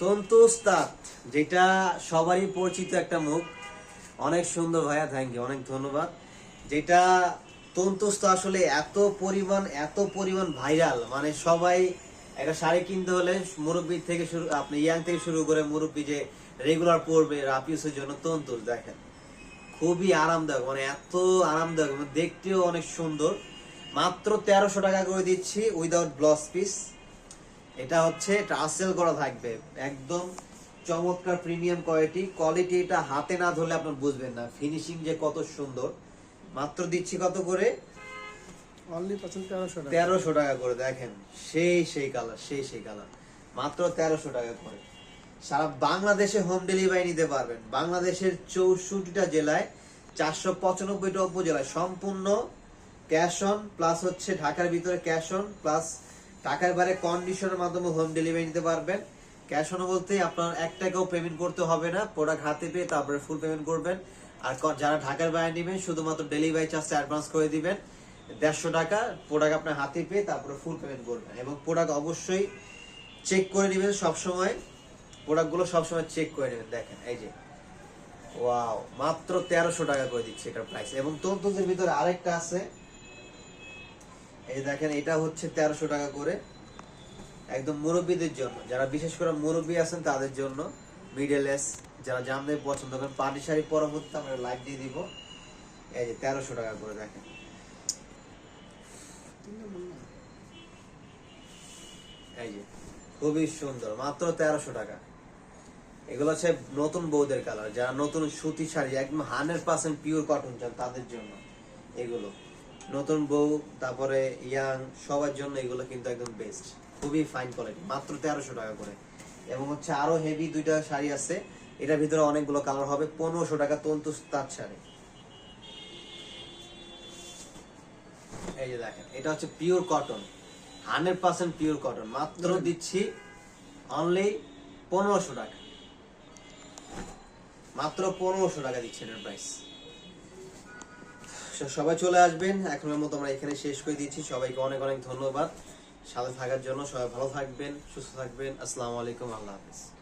তন্তুস্তাত যেটা সবারই পরিচিত একটা মুখ। অনেক সুন্দর ভাইয়া থ্যাংক ইউ অনেক ধন্যবাদ। যেটা তন্তুস্ত আসলে এত পরিমাণ এত পরিমাণ ভাইরাল মানে সবাই একটা শাড়ি কিনতে হলে মুরব্বী থেকে শুরু আপনি ইয়াং থেকে শুরু করে মুরব্বী যে রেগুলার পরবে রাপিউসের জন্য তন্তুস দেখেন। খুবই আরামদায়ক মানে এত আরামদায়ক মানে দেখতেও অনেক সুন্দর। মাত্র তেরোশো টাকা করে দিচ্ছি উইদাউট ব্লাউজ পিস এটা হচ্ছে এটা টাসেল করা থাকবে। একদম চমৎকার প্রিমিয়াম কোয়ালিটি কোয়ালিটি এটা হাতে না ধরলে আপনার বুঝবেন না। ফিনিশিং যে কত সুন্দর। মাত্র দিচ্ছি কত করে? তেরোশো টাকা। করে দেখেন। সেই সেই কালার সেই সেই কালার মাত্র তেরোশো টাকা করে। সারা বাংলাদেশে হোম ডেলিভারি নিতে পারবেন। বাংলাদেশের চৌষট্টিটা জেলায় চারশো পঁচানব্বইটা উপজেলায় সম্পূর্ণ ক্যাশ অন, প্লাস হচ্ছে ঢাকার ভিতরে ক্যাশ অন, প্লাস টাকার বাইরে কন্ডিশনের মাধ্যমে হোম ডেলিভারি নিতে পারবেন। ক্যাশ অন বলতে আপনার এক টাকাও পেমেন্ট করতে হবে না প্রোডাক্ট হাতে পেয়ে তারপরে ফুল পেমেন্ট করবেন। আর যারা ঢাকার বাইরে নেবেন, শুধুমাত্র ডেলিভারি চার্জটা অ্যাডভান্স করে দিবেন। দেড়শো টাকা প্রোডাক্ট আপনার হাতে পেয়ে তারপরে ফুল পেমেন্ট করবেন। এবং প্রোডাক্ট অবশ্যই চেক করে নেবেন সবসময়। প্রোডাক্টগুলো সবসময় চেক করে নেবেন, দেখেন, এই যে। ওয়াও মাত্র তেরোশো টাকা করে দিচ্ছে এটার প্রাইস এবং তন্তুজের ভিতরে আরেকটা আছে। এই দেখেন, এটা হচ্ছে তেরোশো টাকা করে। একদম মুরব্বীদের জন্য। যারা বিশেষ করে মুরব্বী আছেন, তাদের জন্য মিডল এস যারা জামদানি পছন্দ করেন, পাটি শাড়ি পরবর্তী আমরা লাইভ দিয়ে দিব। এই যে তেরোশো টাকা করে, দেখেন। এই যে, খুবই সুন্দর, মাত্র তেরোশো টাকা। এগুলো হচ্ছে নতুন বৌদের কালার যারা নতুন সুতি শাড়ি, একদম হান্ড্রেড পার্সেন্ট পিওর কটন চান, তাদের জন্য এগুলো। নতুন বউ তারপরে ইয়াং সবার জন্য এগুলো কিন্তু একদম বেস্ট খুবই ফাইন কোয়ালিটি মাত্র তেরোশো টাকা করে। এবং হচ্ছে আরও হেভি দুইটা শাড়ি আছে এটার ভিতরে অনেকগুলো কালার হবে পনেরোশো টাকা তন্তু তাঁত শাড়ি। এই যে দেখেন এটা হচ্ছে pure cotton hundred percent pure cotton মাত্র দিচ্ছি অনলি পনেরোশো টাকা। মাত্র পনেরোশো টাকা দিচ্ছে এটার প্রাইস সবাই চলে আসবেন। এখনের মতো আমরা এখানে শেষ করে দিচ্ছি। সবাইকে অনেক অনেক ধন্যবাদ। সাথে থাকার জন্য সবাই ভালো থাকবেন, সুস্থ থাকবেন। আসসালামু আলাইকুম, আল্লাহ হাফিজ।